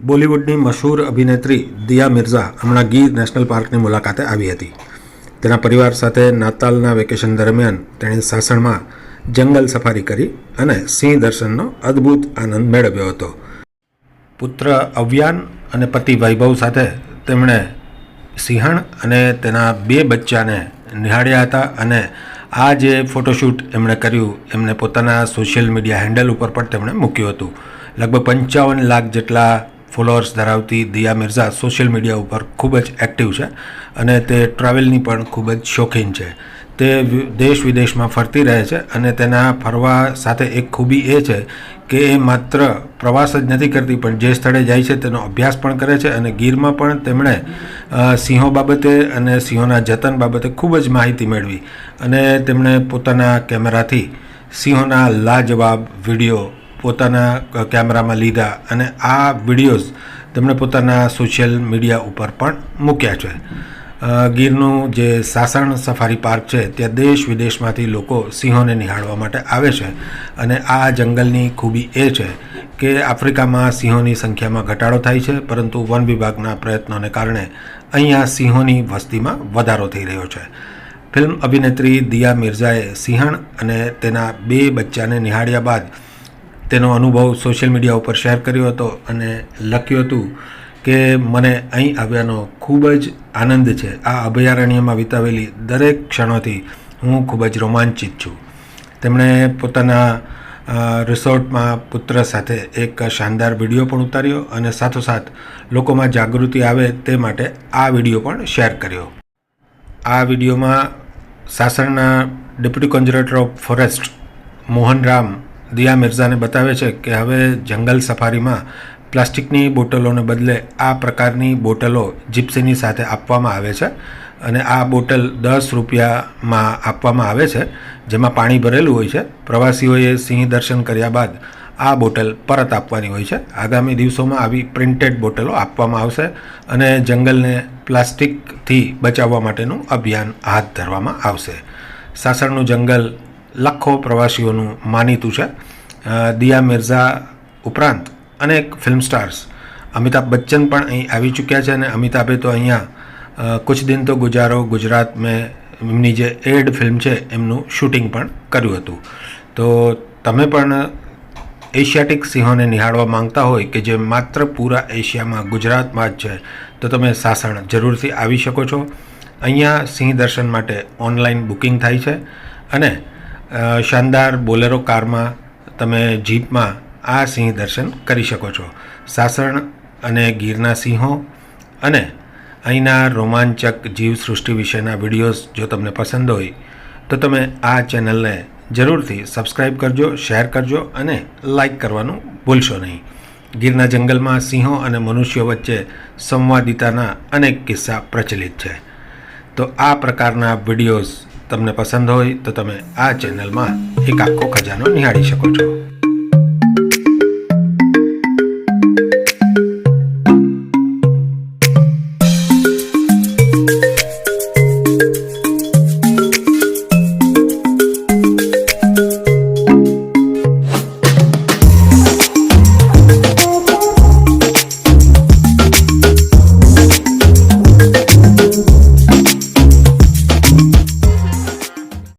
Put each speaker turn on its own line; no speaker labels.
બોલિવૂડની મશહૂર અભિનેત્રી દિયા મિર્ઝા હમણાં ગીર નેશનલ પાર્કની મુલાકાતે આવી હતી. તેના પરિવાર સાથે નાતાલના વેકેશન દરમિયાન તેણે સાસણમાં જંગલ સફારી કરી અને સિંહ દર્શનનો અદ્ભુત આનંદ મેળવ્યો હતો. પુત્ર અવ્યાન અને પતિ વૈભવ સાથે તેમણે સિંહણ અને તેના બે બચ્ચાને નિહાળ્યા હતા અને આ જે ફોટોશૂટ એમણે કર્યું, એમને પોતાના સોશિયલ મીડિયા હેન્ડલ ઉપર પણ તેમણે મૂક્યું હતું. લગભગ પંચાવન લાખ જેટલા ફોલોઅર્સ ધરાવતી દિયા મિર્ઝા સોશિયલ મીડિયા ઉપર ખૂબ જ એક્ટિવ છે અને તે ટ્રાવેલની પણ ખૂબ જ શોખીન છે. તે દેશ વિદેશમાં ફરતી રહે છે અને તેના ફરવા સાથે એક ખૂબી એ છે કે એ માત્ર પ્રવાસ જ નથી કરતી પણ જે સ્થળે જાય છે તેનો અભ્યાસ પણ કરે છે અને ગીરમાં પણ તેમણે સિંહો બાબતે અને સિંહોના જતન બાબતે ખૂબ જ માહિતી મેળવી અને તેમણે પોતાના કેમેરાથી સિંહોના લાજવાબ વીડિયો પોતાના કેમેરામાં લીધા અને આ વિડીયોઝ તેમણે પોતાના સોશિયલ મીડિયા ઉપર પણ મૂક્યા છે. ગીરનું જે સાસણ સફારી પાર્ક છે, ત્યાં દેશ વિદેશમાંથી લોકો સિંહોને નિહાળવા માટે આવે છે અને આ જંગલની ખૂબી એ છે કે આફ્રિકામાં સિંહોની સંખ્યામાં ઘટાડો થાય છે, પરંતુ વન વિભાગના પ્રયત્નોને કારણે અહીંયા સિંહોની વસ્તીમાં વધારો થઈ રહ્યો છે. ફિલ્મ અભિનેત્રી દિયા મિર્ઝાએ સિંહણ અને તેના બે બચ્ચાને નિહાળ્યા બાદ તેનો અનુભવ સોશિયલ મીડિયા ઉપર શેર કર્યો હતો અને લખ્યું હતું કે મને અહીં આવ્યાનો ખૂબ જ આનંદ છે. આ અભયારણ્યમાં વિતાવેલી દરેક ક્ષણોથી હું ખૂબ જ રોમાંચિત છું. તેમણે પોતાના રિસોર્ટમાં પુત્ર સાથે એક શાનદાર વીડિયો પણ ઉતાર્યો અને સાથોસાથ લોકોમાં જાગૃતિ આવે તે માટે આ વીડિયો પણ શેર કર્યો. આ વિડીયોમાં સાસણના deputy conservator of forest Mohan Ram Diya મિર્ઝાને બતાવે છે કે હવે જંગલ સફારીમાં પ્લાસ્ટિકની બોટલોને બદલે આ પ્રકારની બોટલો જીપ્સીની સાથે આપવામાં આવે છે અને આ બોટલ દસ રૂપિયામાં આપવામાં આવે છે, જેમાં પાણી ભરેલું હોય છે. પ્રવાસીઓએ સિંહ દર્શન કર્યા બાદ આ બોટલ પરત આપવાની હોય છે. આગામી દિવસોમાં આવી પ્રિન્ટેડ બોટલો આપવામાં આવશે અને જંગલને પ્લાસ્ટિકથી બચાવવા માટેનું અભિયાન હાથ ધરવામાં આવશે. સાસણનું જંગલ લાખો પ્રવાસીઓનું માનીતું છે. દિયા મિર્ઝા ઉપરાંત અનેક ફિલ્મ સ્ટાર્સ અમિતાભ બચ્ચન પણ અહીં આવી ચૂક્યા છે અને અમિતાભે તો અહીંયા કુછ દિન તો ગુજારો, ગુજરાત મેં એમની જે એડ ફિલ્મ છે એમનું શૂટિંગ પણ કર્યું હતું. તો તમે પણ એશિયાટિક સિંહોને નિહાળવા માંગતા હોય કે જે માત્ર પૂરા એશિયામાં ગુજરાતમાં જ છે, તો તમે સાસણ જરૂરથી આવી શકો છો. અહીંયા સિંહ દર્શન માટે ઓનલાઈન બુકિંગ થાય છે અને શાનદાર બોલેરો કારમાં તમે જીપમાં આ સિંહ દર્શન કરી શકો છો. સાસણ અને ગીરના સિંહો અને અહીંના રોમાંચક જીવસૃષ્ટિ વિશેના વિડીયોઝ જો તમને પસંદ હોય, તો તમે આ ચેનલને જરૂરથી સબસ્ક્રાઈબ કરજો, શેર કરજો અને લાઈક કરવાનું ભૂલશો નહીં. ગીરના જંગલમાં સિંહો અને મનુષ્યો વચ્ચે સંવાદિતાના અનેક કિસ્સા પ્રચલિત છે. તો આ પ્રકારના વિડીયોઝ તમને પસંદ હોય તો તમે આ ચેનલમાં એક આખો ખજાનો નિહાળી શકો છો.